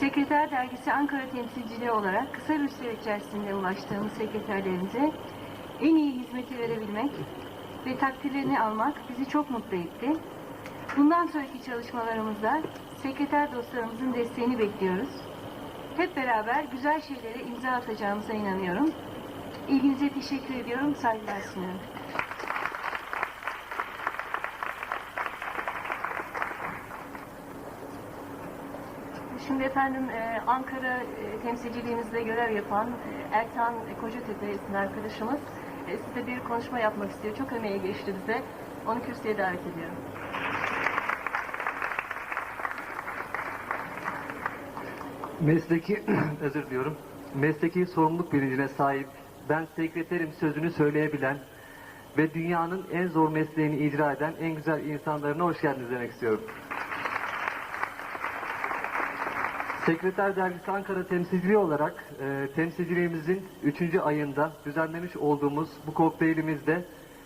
Sekreter Dergisi Ankara temsilciliği olarak kısa bir süre içerisinde ulaştığımız sekreterlerimize en iyi hizmeti verebilmek ve takdirlerini almak bizi çok mutlu etti. Bundan sonraki çalışmalarımızda sekreter dostlarımızın desteğini bekliyoruz. Hep beraber güzel şeylere imza atacağımıza inanıyorum. İlginize teşekkür ediyorum, saygılar sunuyorum. Şimdi efendim e, Ankara e, temsilciliğimizde görev yapan e, Ertan Kocatepe isimli arkadaşımız e, size bir konuşma yapmak istiyor. Çok emeği geçti bize. Onu kürsüye davet ediyorum. Mesleki, özür diliyorum, mesleki sorumluluk bilincine sahip, ben sekreterim sözünü söyleyebilen ve dünyanın en zor mesleğini icra eden en güzel insanlarına hoş geldiniz demek istiyorum. Sekreter Dergisi Ankara temsilciliği olarak e, temsilciliğimizin 3. ayında düzenlemiş olduğumuz bu kokteylimizde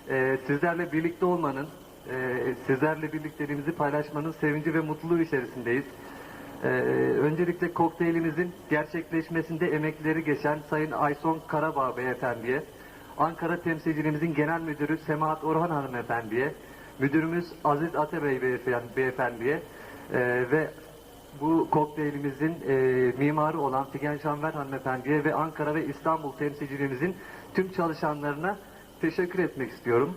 e, sizlerle birlikte olmanın, e, sizlerle birlikteliğimizi paylaşmanın sevinci ve mutluluğu içerisindeyiz. Ee, öncelikle kokteylimizin gerçekleşmesinde emekleri geçen Sayın Ayson Karabağ Beyefendi'ye, Ankara temsilcilimizin genel müdürü Semahat Orhan Hanımefendi'ye, müdürümüz Aziz Atabey Beyefendi- Beyefendi'ye e, ve bu kokteylimizin e, mimarı olan Figen Şanver Hanımefendi'ye ve Ankara ve İstanbul temsilcilimizin tüm çalışanlarına teşekkür etmek istiyorum.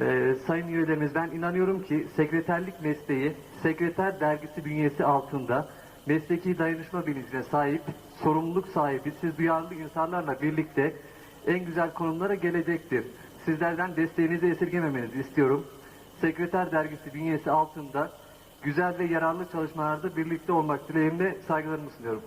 Ee, sayın üyelerimiz ben inanıyorum ki sekreterlik mesleği sekreter dergisi bünyesi altında mesleki dayanışma bilincine sahip, sorumluluk sahibi, siz duyarlı insanlarla birlikte en güzel konumlara gelecektir. Sizlerden desteğinizi esirgememenizi istiyorum. Sekreter dergisi bünyesi altında güzel ve yararlı çalışmalarda birlikte olmak dileğimle saygılarımı sunuyorum.